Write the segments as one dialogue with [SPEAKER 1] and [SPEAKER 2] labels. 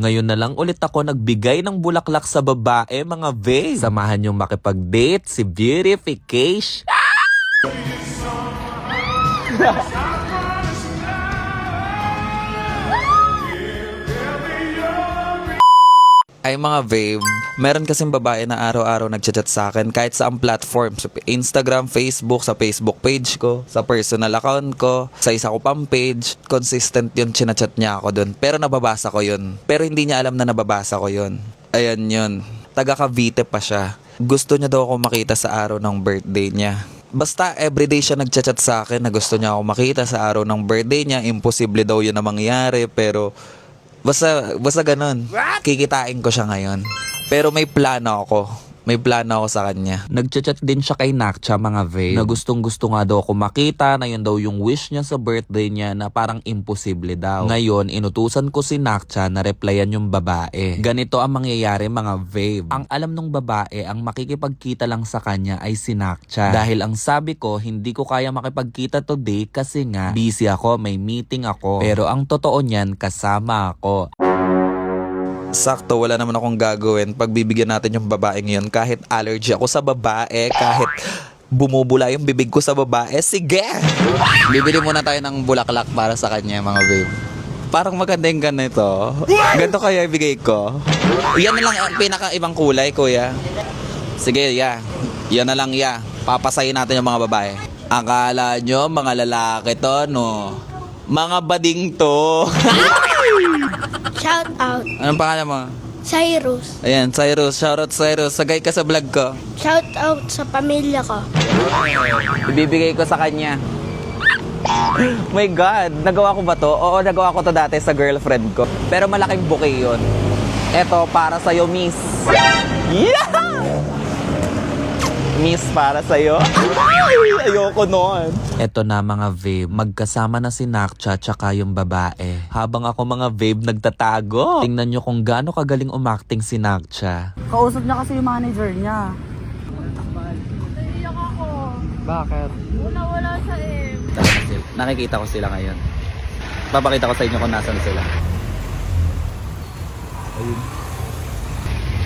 [SPEAKER 1] Ngayon na lang ulit ako nagbigay ng bulaklak sa babae, mga babe. Samahan yung makipag-date si Beautification.
[SPEAKER 2] Ay mga babe, meron kasing babae na araw-araw nagchat sa akin kahit sa ang platform. Sa Instagram, Facebook, sa Facebook page ko, sa personal account ko, sa isa ko pang page. Consistent yun, chinachat niya ako dun. Pero nababasa ko yun. Pero hindi niya alam na nababasa ko yun. Ayan yun. Taga Cavite pa siya. Gusto niya daw ako makita sa araw ng birthday niya. Basta everyday siya nagchat sa akin na gusto niya ako makita sa araw ng birthday niya. Imposible daw yun na mangyari pero Basta, basta ganun. Kikitain ko siya ngayon. Pero may plano ako. May plano ako sa kanya.
[SPEAKER 1] Nagchat din siya kay Nakcha mga babe na gustong gusto nga daw ako makita na yun daw yung wish niya sa birthday niya na parang imposible daw. Ngayon, inutusan ko si Nakcha na replyan yung babae. Ganito ang mangyayari mga babe. Ang alam ng babae, ang makikipagkita lang sa kanya ay si Nakcha. Dahil ang sabi ko, hindi ko kaya makipagkita today kasi nga busy ako, may meeting ako. Pero ang totoo niyan, kasama ako.
[SPEAKER 2] Sakto, wala naman akong gagawin. Pagbibigyan natin yung babae ngayon, kahit allergy ako sa babae, kahit bumubula yung bibig ko sa babae, sige! Bibili muna tayo ng bulaklak para sa kanya, mga babe. Parang maganda yung ganito. Ganito kaya ibigay ko. Yan na lang ang pinaka-ibang kulay, kuya. Sige, ya. Yan na lang, ya. Papasayin natin yung mga babae. Akala nyo, mga lalaki to, no? Mga bading to.
[SPEAKER 3] Shout out,
[SPEAKER 2] Anong pangalan mo?
[SPEAKER 3] Cyrus.
[SPEAKER 2] Ayan, Cyrus. Shoutout Cyrus. Sagay ka sa vlog ko.
[SPEAKER 3] Shout out sa pamilya ko.
[SPEAKER 2] Ibibigay ko sa kanya. My God, nagawa ko ba to? Oo, nagawa ko to dati sa girlfriend ko. Pero malaking bouquet yun. Eto, para sa'yo, miss. Yeah! Miss, para sa'yo. Ay, ayoko nun.
[SPEAKER 1] Eto na mga babe, magkasama na si Nakcha tsaka yung babae. Habang ako mga babe nagtatago. Tingnan nyo kung gaano kagaling umacting si Nakcha.
[SPEAKER 4] Kausap niya kasi yung manager niya.
[SPEAKER 3] Iyak ako.
[SPEAKER 2] Bakit?
[SPEAKER 3] Wala, wala sa M.
[SPEAKER 2] Nakikita ko sila ngayon. Papakita ko sa inyo kung nasan sila. Ayun.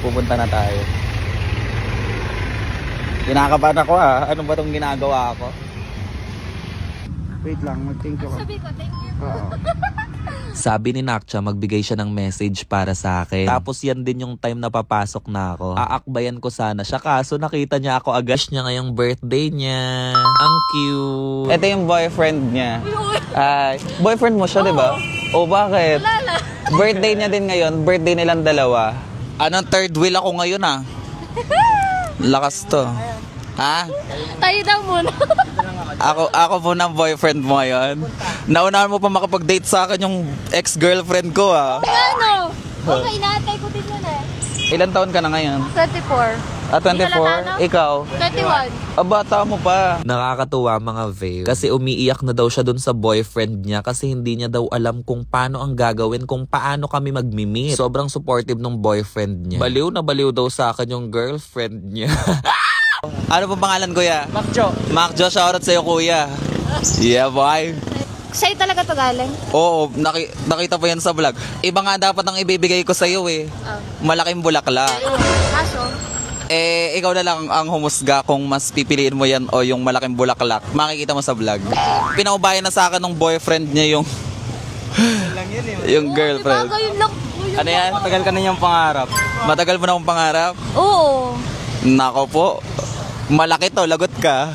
[SPEAKER 2] Pupunta na tayo. Kinakabahan ako ha. Ano ba tong ginagawa ko?
[SPEAKER 4] Wait lang, mag-thank you ka.
[SPEAKER 3] Sabi ko, thank you.
[SPEAKER 4] Oo.
[SPEAKER 1] Sabi ni Nakcha magbigay siya ng message para sa akin. Tapos yan din yung time na papasok na ako. Aakbayan ko sana siya kaso nakita niya ako agad Wish niya ngayong birthday niya. Ang cute.
[SPEAKER 2] Ito yung boyfriend niya. Ay, boyfriend mo siya, di ba? O bakit? Birthday niya din ngayon. Birthday nilang dalawa. Anong third wheel ako ngayon ah? Lakas to. Ha?
[SPEAKER 3] Tayo daw muna.
[SPEAKER 2] Ako, ako po ng boyfriend mo ngayon. Naunahan mo pa makapag-date sa akin yung ex-girlfriend ko ah.
[SPEAKER 3] ano? Okay, inaantay ko din yun eh.
[SPEAKER 2] Ilan taon ka na ngayon?
[SPEAKER 3] 24.
[SPEAKER 2] Ah, 24?
[SPEAKER 3] Ilan
[SPEAKER 2] Ikaw?
[SPEAKER 3] 21.
[SPEAKER 2] Ah, bata mo pa.
[SPEAKER 1] Nakakatuwa mga babe. Kasi umiiyak na daw siya dun sa boyfriend niya kasi hindi niya daw alam kung paano ang gagawin, kung paano kami magmi-meet. Sobrang supportive ng boyfriend niya. Baliw na baliw daw sa akin yung girlfriend niya.
[SPEAKER 2] Ano po pangalan, kuya? Macjo. Macjo, shoutout sa'yo, kuya. Yeah, boy.
[SPEAKER 3] Sa'yo talaga to galing?
[SPEAKER 2] Oo, naki- nakita po yan sa vlog. Iba nga dapat ang ibibigay ko sa'yo eh.
[SPEAKER 3] Oh.
[SPEAKER 2] Malaking bulaklak.
[SPEAKER 3] Kaso,
[SPEAKER 2] Eh, ikaw na lang ang humusga kung mas pipiliin mo yan o yung malaking bulaklak. Makikita mo sa vlog. Pinaubayan na sa akin ng boyfriend niya yung... yung girlfriend.
[SPEAKER 3] Diba, yun lang.
[SPEAKER 2] Ano yan? Matagal ka na niyang pangarap. Matagal mo na akong pangarap?
[SPEAKER 3] Oo.
[SPEAKER 2] Nako po. Malaki to, lagot ka.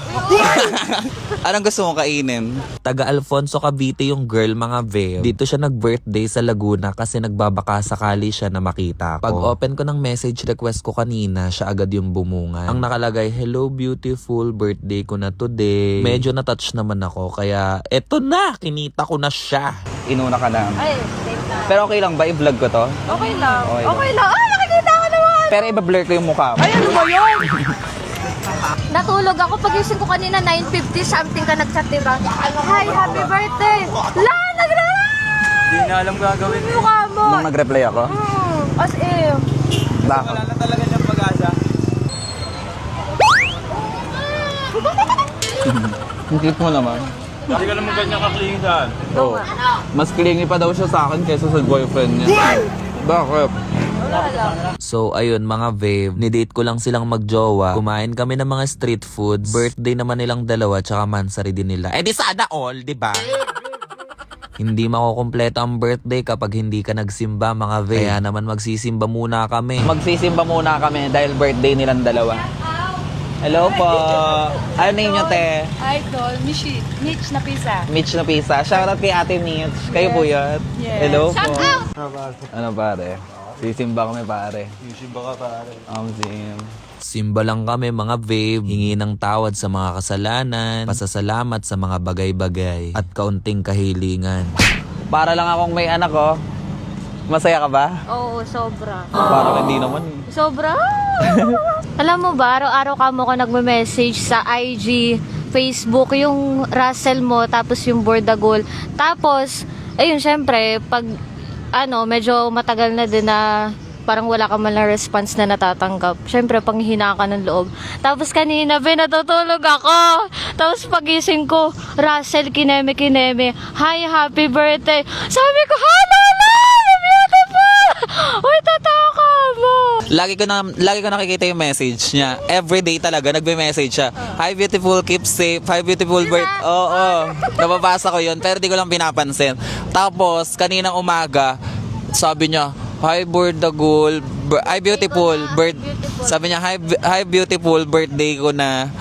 [SPEAKER 2] Anong gusto mong kainin?
[SPEAKER 1] Taga Alfonso Cavite yung girl mga babe. Dito siya nag-birthday sa Laguna kasi nagbabaka sakali siya na makita ko. Pag open ko ng message request ko kanina, siya agad yung bumungan. Ang nakalagay, hello beautiful, birthday ko na today. Medyo na-touch naman ako kaya eto na, kinita ko na siya.
[SPEAKER 2] Inuna ka na.
[SPEAKER 3] Ay, same na.
[SPEAKER 2] Pero okay lang ba i-vlog ko to?
[SPEAKER 3] Okay lang.
[SPEAKER 2] Okay lang.
[SPEAKER 3] Okay lang. Ah, nakikita ko naman.
[SPEAKER 2] Pero iba-blur ko yung mukha mo.
[SPEAKER 3] Ay, ano ba yun? Natulog ako pagising ko kanina 9.50 something ka nag-chat diba? Hi, happy birthday! La, nagrara!
[SPEAKER 2] Hindi na alam gagawin.
[SPEAKER 3] Mukha mo!
[SPEAKER 2] Nung nag-reply ako?
[SPEAKER 3] Hmm, as if.
[SPEAKER 2] Bakit? Wala na talaga niyang pag-asa. Ang cute mo naman.
[SPEAKER 5] Hindi ka naman ganyan kaklingan dyan.
[SPEAKER 2] Oo. Mas clingy pa daw siya sa akin kaysa sa boyfriend niya. Bakit?
[SPEAKER 1] So ayun mga babe, nidate ko lang silang magjowa. Kumain kami ng mga street foods. Birthday naman nilang dalawa tsaka mansari din nila. Eh di sana all, di ba? hindi makukumpleto ang birthday kapag hindi ka nagsimba mga babe. Kaya naman magsisimba muna kami.
[SPEAKER 2] Magsisimba muna kami dahil birthday nilang dalawa. Hello po. Ano name nyo, te?
[SPEAKER 4] Idol, Michi, Mitch na pizza.
[SPEAKER 2] Mitch na Pisa. Shoutout kay Ate Mitch. Kayo po yun?
[SPEAKER 4] Yes.
[SPEAKER 2] Hello po. Ano pare? Sisimba kami pare. Sisimba ka pare. Um, sim.
[SPEAKER 1] Simba lang kami mga babe, hingi ng tawad sa mga kasalanan, pasasalamat sa mga bagay-bagay, at kaunting kahilingan.
[SPEAKER 2] Para lang akong may anak ko. Masaya ka ba?
[SPEAKER 3] Oo, sobra.
[SPEAKER 2] Parang hindi naman eh.
[SPEAKER 3] Sobra! Alam mo ba, araw-araw ka mo ko nagme-message sa IG, Facebook, yung Russell mo, tapos yung Bordagol. Tapos, ayun, syempre, pag, ano, medyo matagal na din na parang wala ka man lang response na natatanggap. Syempre, panghina ka ng loob. Tapos kanina, be, natutulog ako. Tapos pagising ko, Russell, kineme, kineme. Hi, happy birthday. Sabi ko, Lola! You're beautiful! Uy, totoo ka mo!
[SPEAKER 2] Lagi ko na lagi ko nakikita yung message niya. Every day talaga nagme-message siya. Hi beautiful, keep safe. Hi beautiful bird. Oo, oo. Nababasa ko 'yun pero di ko lang pinapansin. Tapos kaninang umaga, sabi niya, Hi Bordagul, bir- hi beautiful, bird.
[SPEAKER 3] Beautiful.
[SPEAKER 2] Sabi niya, hi, hi beautiful, birthday ko na.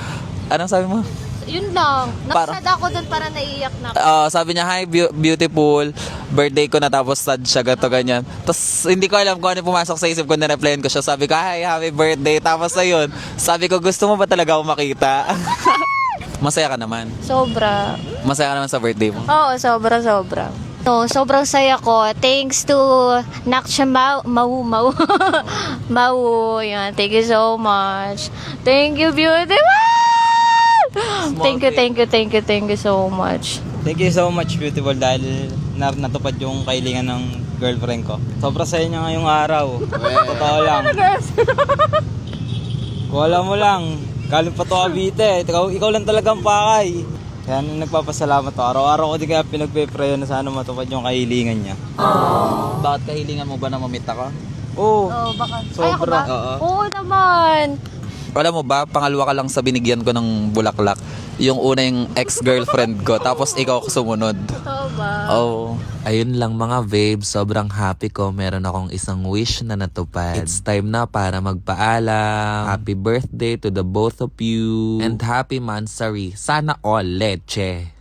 [SPEAKER 2] Anong sabi mo?
[SPEAKER 3] Yun lang.
[SPEAKER 2] Para-
[SPEAKER 3] Naksad ako dun para naiiyak na ako.
[SPEAKER 2] Ah, sabi niya, hi beau- beautiful, birthday ko na tapos sad siya, gato ganyan. Tapos hindi ko alam kung ano pumasok sa isip ko, nireplyan ko siya. Sabi ko, hi, happy birthday. Tapos ayun, sabi ko, gusto mo ba talaga ako makita? Masaya ka naman.
[SPEAKER 3] Sobra.
[SPEAKER 2] Masaya ka naman sa birthday mo.
[SPEAKER 3] Oo, sobra, sobra. No, sobrang saya ko. Thanks to Naksha Mau, Mau, Mau. Mau, yan. Thank you so much. Thank you, beautiful! Thank you, thank you, thank you, thank you so much.
[SPEAKER 5] Thank you so much, beautiful, dahil na natupad yung kailingan ng girlfriend ko. Sobra sa inyo ngayong araw. Totoo lang. Kung alam mo lang, galing pa to Cavite. Ikaw, ikaw lang talagang pakay. Kaya nung nagpapasalamat to, araw-araw ko din kaya pinagpe-pray na sana matupad yung kahilingan niya.
[SPEAKER 2] Bakit kahilingan mo ba na mamita ka?
[SPEAKER 5] Oo.
[SPEAKER 3] Oh, baka.
[SPEAKER 5] Sobra.
[SPEAKER 3] Ay, ako ba?
[SPEAKER 2] Oo.
[SPEAKER 3] Oo naman.
[SPEAKER 2] Alam mo ba, pangalawa ka lang sa binigyan ko ng bulaklak. Yung una yung ex-girlfriend ko, tapos ikaw ako sumunod.
[SPEAKER 3] Totoo ba?
[SPEAKER 2] Oh.
[SPEAKER 1] Ayun lang mga babe, sobrang happy ko. Meron akong isang wish na natupad. It's time na para magpaalam. Happy birthday to the both of you. And happy mansari. Sana all leche.